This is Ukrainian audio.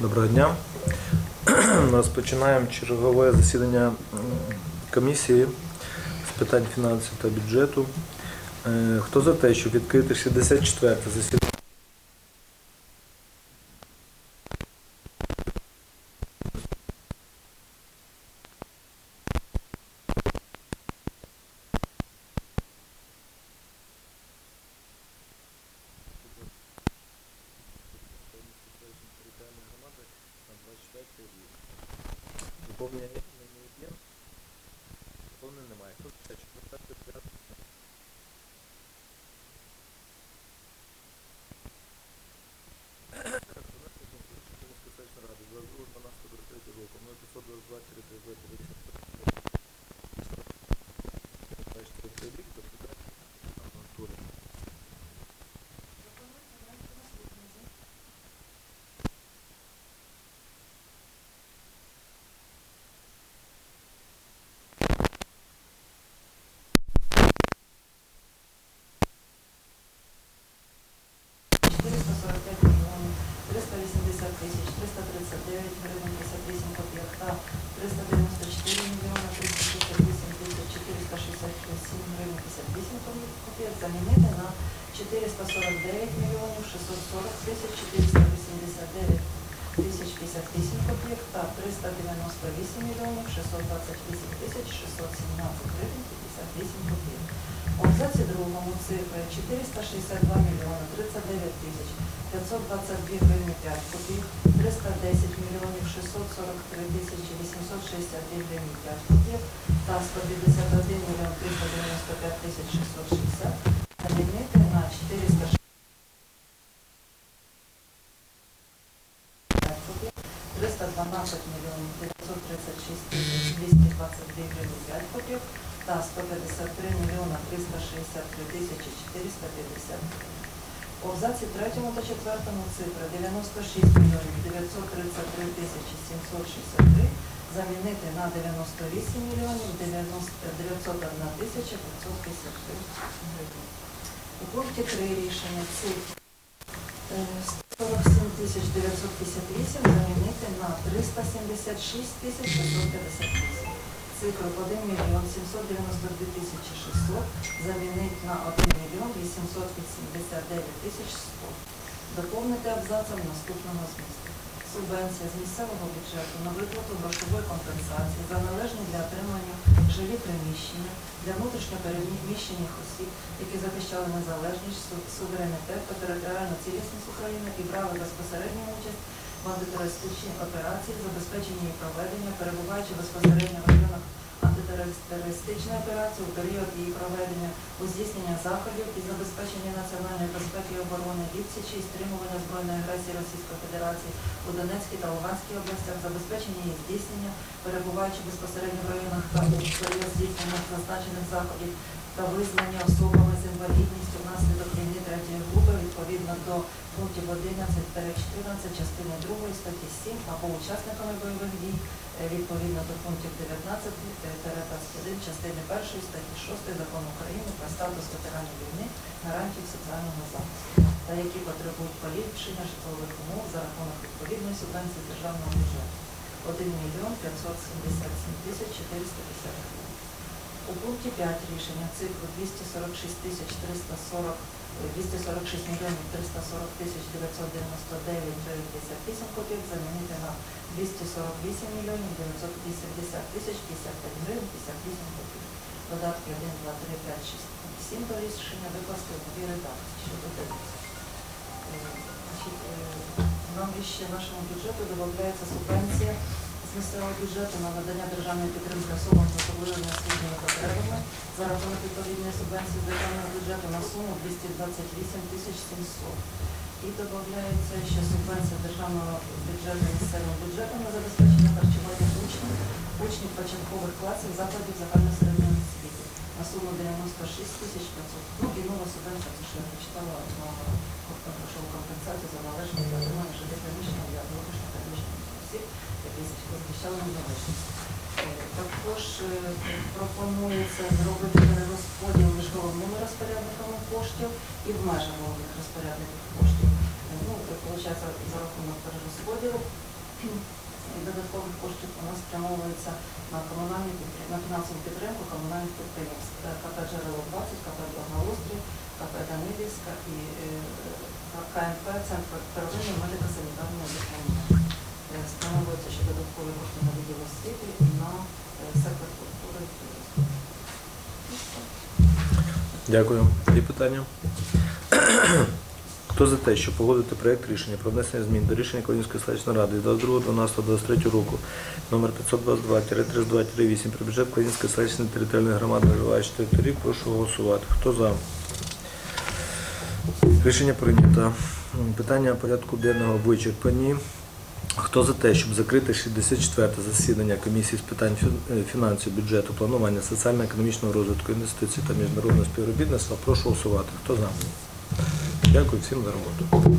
Доброго дня. Розпочинаємо чергове засідання комісії з питань фінансів та бюджету. Е, Хто за те, щоб відкрити 64 засідання? Повний немає. Тут 54 394 мільйони 368 тисяч 467 гривень 58 копійок замінити на 449 мільйонів 640 тисяч 489 тисяч 58 копійок та 398 мільйонів 628 тисяч 617 гривень 58 копійок. У абзаці другому цифри 462 мільйони 39 тисяч 522 гривні 5 копійок, 310 мільйонів 643 тисячі 862 гривні 5 копійок та 151 мільйон 395 тисяч 660 замінити на 460 копійок, 312 мільйонів 936 тисяч 222 гривні 5 копійок та 153 мільйона 363 тисячі 450 гривень. У абзаці третьому та четвертому цифри 96 мільйонів 933 тисячі 763 замінити на 98 мільйонів 901 тисяча 553 гривень. У пункті 3 рішення цифри е, 47 тисяч 958 замінити на 376 тисяч 658. Цифру 1 мільйон 792 тисячі 600 замінити на 1 мільйон 889 тисяч 100. Доповнити абзацом наступного змісту. Субвенція з місцевого бюджету на виплату грошової компенсації за належні для отримання жилі приміщення для внутрішньо переміщених осіб, які захищали незалежність, суверенітет та територіальну цілісність України і брали безпосередню участь в антитерористичній операції, забезпечення її проведення, перебуваючи безпосередньо в районах антитерористичної операції у період її проведення, у здійснення заходів і забезпечення національної безпеки і оборони, відсічі і стримування збройної агресії Російської Федерації у Донецькій та Луганській областях, забезпечення її здійснення, перебуваючи безпосередньо в районах та у період здійснення зазначених заходів та визнання особами з інвалідністю внаслідок війни третьої групи відповідно до пунктів 11-14 частини 2 статті 7 або учасниками бойових дій е, відповідно до пунктів 19-21 частини 1 статті 6 Закону України про статус ветеранів війни, гарантій соціального захисту та які потребують поліпшення житлових умов за рахунок відповідної субвенції державного бюджету 1 мільйон 577 тисяч 450 гривень. У пункті 5 рішення цифру 246 тисяч 340 е, 246 мільйонів 340 тисяч 999 гривень 58 копійок замінити на 248 мільйонів 980 тисяч 55 гривень 58 копійок. Додатки 1, 2, 3, 5, 6, 7 до рішення викласти в новій редакції, що додається. Е, е, Нам ще нашому бюджету додається субвенція місцевого бюджету на надання державної підтримки особам з особливими освітніми потребами за рахунок відповідної субвенції державного бюджету на суму 228 тисяч 700. І додається ще субвенція державного бюджету місцевим бюджетом на забезпечення харчування учнів, учнів початкових класів закладів загальної середньої освіти на суму 96 тисяч 500. Ну і нова субвенція, те, що я прочитала, на грошову компенсацію за належне для отримання жилих приміщення для внутрішньо переміщених осіб, які захищали. Е, Також е, пропонується зробити перерозподіл між головними розпорядниками коштів і в межах головних розпорядників коштів. Е, Ну, виходить, за рахунок перерозподілу додаткових коштів у нас спрямовується на комунальні на фінансову підтримку комунальних підприємств. КП Джерело 20, КП Благоустрій, КП Данилівська і КНП Центр первинної медико-санітарної допомоги. Освіти на е, сектор культури і туризму. Дякую. Є питання? Хто за те, щоб погодити проєкт рішення про внесення змін до рішення Колінської селищної ради від 22.12.23 року номер 522-32-8 про бюджет Колінської селищної територіальної громади розвиваючи території, прошу голосувати. Хто за? Рішення прийнято. Питання порядку денного вичерпані. Хто за те, щоб закрити 64-те засідання комісії з питань е, фінансів, бюджету, планування, соціально-економічного розвитку, інвестицій та міжнародного співробітництва, прошу голосувати. Хто за? Дякую всім за роботу.